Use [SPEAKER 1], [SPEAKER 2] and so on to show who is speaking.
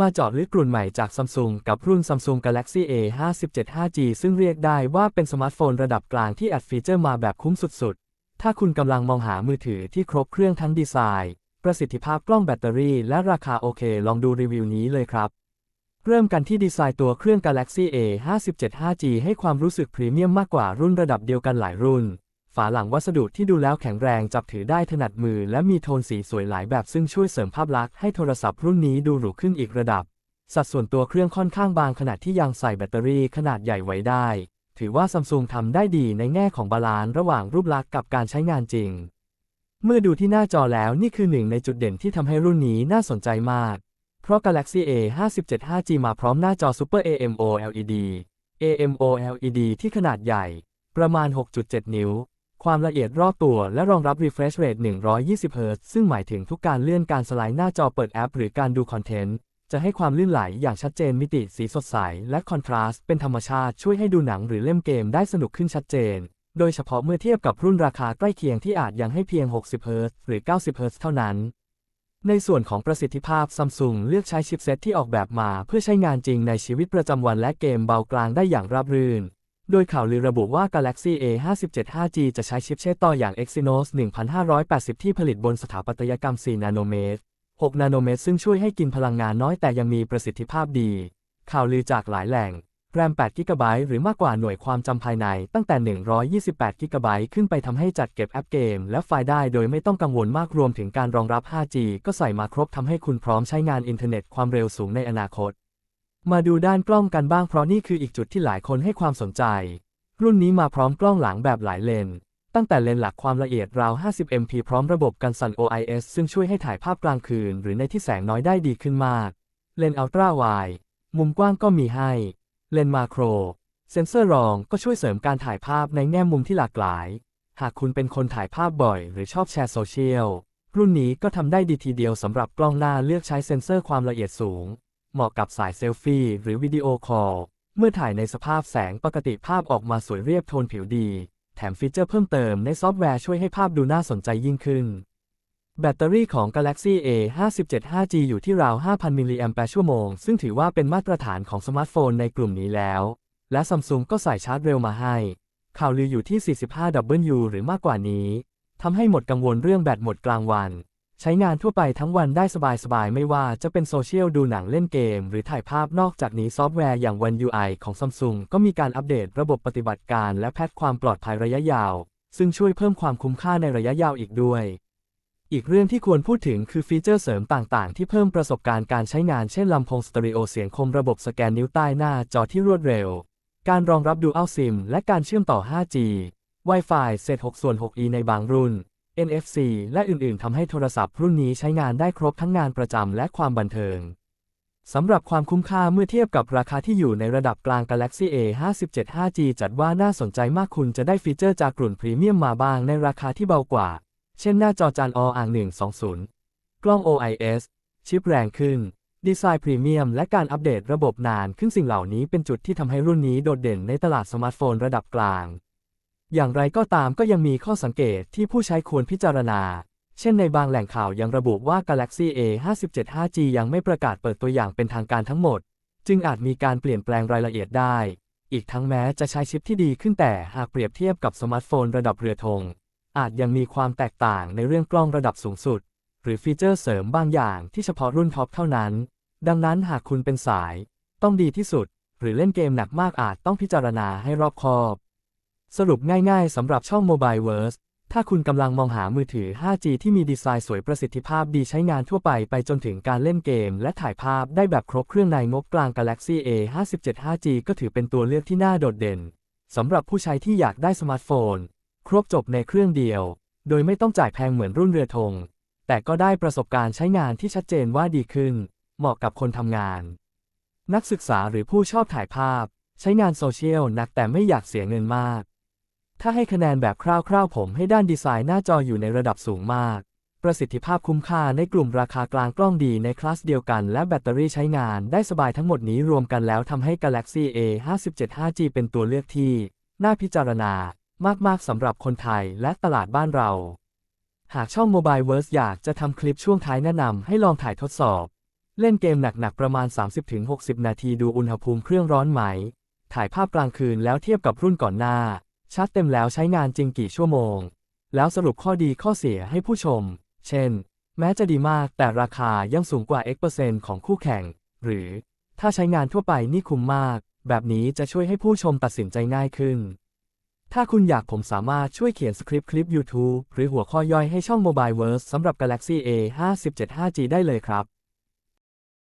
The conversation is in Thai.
[SPEAKER 1] มาเจาะลึกกลุ่นใหม่จากซัมซุงกับรุ่น Samsung Galaxy A 57 5G ซึ่งเรียกได้ว่าเป็นสมาร์ทโฟนระดับกลางที่อัดฟีเจอร์มาแบบคุ้มสุดๆ ถ้าคุณกำลังมองหามือถือที่ครบเครื่องทั้งดีไซน์ ประสิทธิภาพกล้องแบตเตอรี่ และราคาโอเค ลองดูรีวิวนี้เลยครับ เริ่มกันที่ดีไซน์ตัวเครื่อง Galaxy A 57 5G ให้ความรู้สึกพรีเมียมมากกว่ารุ่นระดับเดียวกันหลายรุ่น ฝาหลังวัสดุที่ดูแล้วแข็งแรงจับถือได้ถนัดมือ และมีโทนสีสวยหลายแบบซึ่งช่วยเสริมภาพลักษณ์ให้โทรศัพท์รุ่นนี้ดูหรูขึ้นอีกระดับ สัดส่วนตัวเครื่องค่อนข้างบางขนาดที่ยังใส่แบตเตอรี่ขนาดใหญ่ไว้ได้ ถือว่าซัมซุงทำได้ดีในแง่ของบาลานซ์ระหว่างรูปลักษณ์กับการใช้งานจริง เมื่อดูที่หน้าจอแล้วนี่คือหนึ่งในจุดเด่นที่ทำให้รุ่นนี้น่าสนใจมาก เพราะ Galaxy A 57 5G มาพร้อมหน้าจอ Super AMOLED AMOLED ที่ขนาดใหญ่ ประมาณ 6.7 นิ้ว ความละเอียดรอบตัวและรองรับ refresh rate 120 Hz ซึ่งหมายถึงทุกการเลื่อนการสไลด์หน้าจอเปิดแอป หรือการดูคอนเทนต์ จะให้ความลื่นไหลอย่างชัดเจนมิติสีสดใส และคอนทราสต์เป็นธรรมชาติช่วยให้ดูหนังหรือเล่นเกมได้สนุกขึ้นชัดเจน โดยเฉพาะเมื่อเทียบกับรุ่นราคาใกล้เคียงที่อาจยังให้เพียง 60 Hz หรือ 90 Hz เท่านั้น ในส่วนของประสิทธิภาพซัมซุงเลือกใช้ชิปเซตที่ออกแบบมา เพื่อใช้งานจริงในชีวิตประจำวันและเกมเบากลางได้อย่างราบรื่น โดยข่าวลือระบุว่า Galaxy A 57 5G จะใช้ชิปเชตต่ออย่าง Exynos 1580 ที่ผลิตบนสถาปัตยกรรม 4 นาโนเมตร 6 นาโนเมตร ซึ่งช่วยให้กินพลังงานน้อยแต่ยังมีประสิทธิภาพดี ข่าวลือจากหลายแหล่ง แรม8 g b หรือมากกว่าหน่วยความจำภายในตั้งแต่ 128 g b ขึ้นไปทำให้จัดเก็บแอปเกม และไฟล์ได้โดยไม่ต้องกังวลมากรวมถึงการรองรับ 5G ก็ใส่มาครบทำให้คุณพร้อมใช้งานอินเทอร์เน็ตความเร็วสูงในอนาคต มาดูด้านกล้องกันบ้างเพราะนี่คืออีกจุดที่หลายคนให้ความสนใจ รุ่นนี้มาพร้อมกล้องหลังแบบหลายเลน ตั้งแต่เลนหลักความละเอียดราว 50 MP พร้อมระบบกันสั่น OIS ซึ่งช่วยให้ถ่ายภาพกลางคืน หรือในที่แสงน้อยได้ดีขึ้นมาก เลนอัลตร้าไวด์มุมกว้างก็มีให้ เลนมาโคร เซนเซอร์รองก็ช่วยเสริมการถ่ายภาพในแง่มุมที่หลากหลาย หากคุณเป็นคนถ่ายภาพบ่อย หรือชอบแชร์โซเชียลรุ่นนี้ก็ทำได้ดีทีเดียวสำหรับกล้องหน้าเลือกใช้เซ็นเซอร์ความละเอียดสูง เหมาะกับสายเซลฟี่หรือวิดีโอคอล เมื่อถ่ายในสภาพแสงปกติภาพออกมาสวยเรียบโทนผิวดี แถมฟีเจอร์เพิ่มเติมในซอฟต์แวร์ช่วยให้ภาพดูน่าสนใจยิ่งขึ้น แบตเตอรี่ของ Galaxy A 57 5G อยู่ที่ราว 5,000 มิลลิแอมแปร์ชั่วโมง ซึ่งถือว่าเป็นมาตรฐานของสมาร์ทโฟนในกลุ่มนี้แล้ว และซัมซุงก็ใส่ชาร์จเร็วมาให้ ข่าวลืออยู่ที่ 45W หรือมากกว่านี้ทำให้หมดกังวลเรื่องแบตหมดกลางวัน ใช้งานทั่วไปทั้งวันได้สบายๆ ไม่ว่าจะเป็นโซเชียลดูหนังเล่นเกม หรือถ่ายภาพนอกจากนี้ซอฟต์แวร์อย่าง One UI ของ Samsung ก็มีการอัปเดตระบบปฏิบัติการและแพทความปลอดภัยระยะยาว ซึ่งช่วยเพิ่มความคุ้มค่าในระยะยาวอีกด้วย อีกเรื่องที่ควรพูดถึงคือฟีเจอร์เสริมต่างๆ ที่เพิ่มประสบการณ์การใช้งานเช่นลำโพงสเตอริโอเสียงคมระบบสแกนนิ้วใต้หน้าจอที่รวดเร็ว การรองรับ Dual SIM และการเชื่อมต่อ 5G Wi-Fi เศษ6ส่วน 6E ในบางรุ่น NFC และอื่น ๆ ทำให้โทรศัพท์รุ่นนี้ใช้งานได้ครบทั้งงานประจำและความบันเทิง สำหรับความคุ้มค่าเมื่อเทียบกับราคาที่อยู่ในระดับกลาง Galaxy A 57 5G จัดว่าน่าสนใจมากคุณจะได้ฟีเจอร์จากกลุ่นพรีเมียมมาบ้างในราคาที่เบากว่า เช่นหน้าจอจานออ่าง120 กล้อง OIS ชิปแรงขึ้น ดีไซน์พรีเมียมและการอัปเดตระบบนาน ขึ้นสิ่งเหล่านี้เป็นจุดที่ทำให้รุ่นนี้โดดเด่นในตลาดสมาร์ทโฟนระดับกลาง อย่างไรก็ตามก็ยังมีข้อสังเกตที่ผู้ใช้ควรพิจารณา เช่นในบางแหล่งข่าวยังระบุว่า Galaxy A 57 5G ยังไม่ประกาศเปิดตัวอย่างเป็นทางการทั้งหมด จึงอาจมีการเปลี่ยนแปลงรายละเอียดได้ อีกทั้งแม้จะใช้ชิปที่ดีขึ้นแต่หากเปรียบเทียบกับสมาร์ทโฟนระดับเรือธงอาจยังมีความแตกต่างในเรื่องกล้องระดับสูงสุด หรือฟีเจอร์เสริมบางอย่างที่เฉพาะรุ่นท็อปเท่านั้น ดังนั้นหากคุณเป็นสาย ต้องดีที่สุด หรือเล่นเกมหนักมากอาจต้องพิจารณาให้รอบคอบ สรุปง่ายๆสำหรับช่อง Mobile Verse ถ้าคุณกำลังมองหามือถือ 5G ที่มีดีไซน์สวยประสิทธิภาพดีใช้งานทั่วไปไปจนถึงการเล่นเกม และถ่ายภาพได้แบบครบเครื่องในงบกลาง Galaxy A 57 5G ก็ถือเป็นตัวเลือกที่น่าโดดเด่นสำหรับผู้ใช้ที่อยากได้สมาร์ทโฟน ครบจบในเครื่องเดียว โดยไม่ต้องจ่ายแพงเหมือนรุ่นเรือธง แต่ก็ได้ประสบการณ์ใช้งานที่ชัดเจนว่าดีขึ้น เหมาะกับคนทำงาน นักศึกษาหรือผู้ชอบถ่ายภาพ ใช้งานโซเชียลหนักแต่ไม่อยากเสียเงินมาก ถ้าให้คะแนนแบบคร่าวๆ ผมให้ด้านดีไซน์หน้าจออยู่ในระดับสูงมาก ประสิทธิภาพคุ้มค่าในกลุ่มราคากลางกล้องดีในคลาสเดียวกัน และแบตเตอรี่ใช้งานได้สบายทั้งหมดนี้รวมกันแล้วทำให้ Galaxy A 57 5G เป็นตัวเลือกที่ น่าพิจารณามากๆสำหรับคนไทยและตลาดบ้านเรา หากช่อง Mobile Verse อยากจะทำคลิปช่วงท้ายแนะนำให้ลองถ่ายทดสอบ เล่นเกมหนักๆประมาณ 30-60 นาทีดูอุณหภูมิเครื่องร้อนไหม ถ่ายภาพกลางคืนแล้วเทียบกับรุ่นก่อนหน้า ชาร์จเต็มแล้วใช้งานจริงกี่ชั่วโมง แล้วสรุปข้อดีข้อเสียให้ผู้ชม เช่น แม้จะดีมากแต่ราคายังสูงกว่า X% ของคู่แข่ง หรือ ถ้าใช้งานทั่วไปนี่คุ้มมาก แบบนี้จะช่วยให้ผู้ชมตัดสินใจง่ายขึ้น ถ้าคุณอยากผมสามารถช่วยเขียนสคริปต์คลิป YouTube หรือหัวข้อย่อยให้ช่อง Mobile Verse สำหรับ Galaxy A 5 7 5G ได้เลยครับ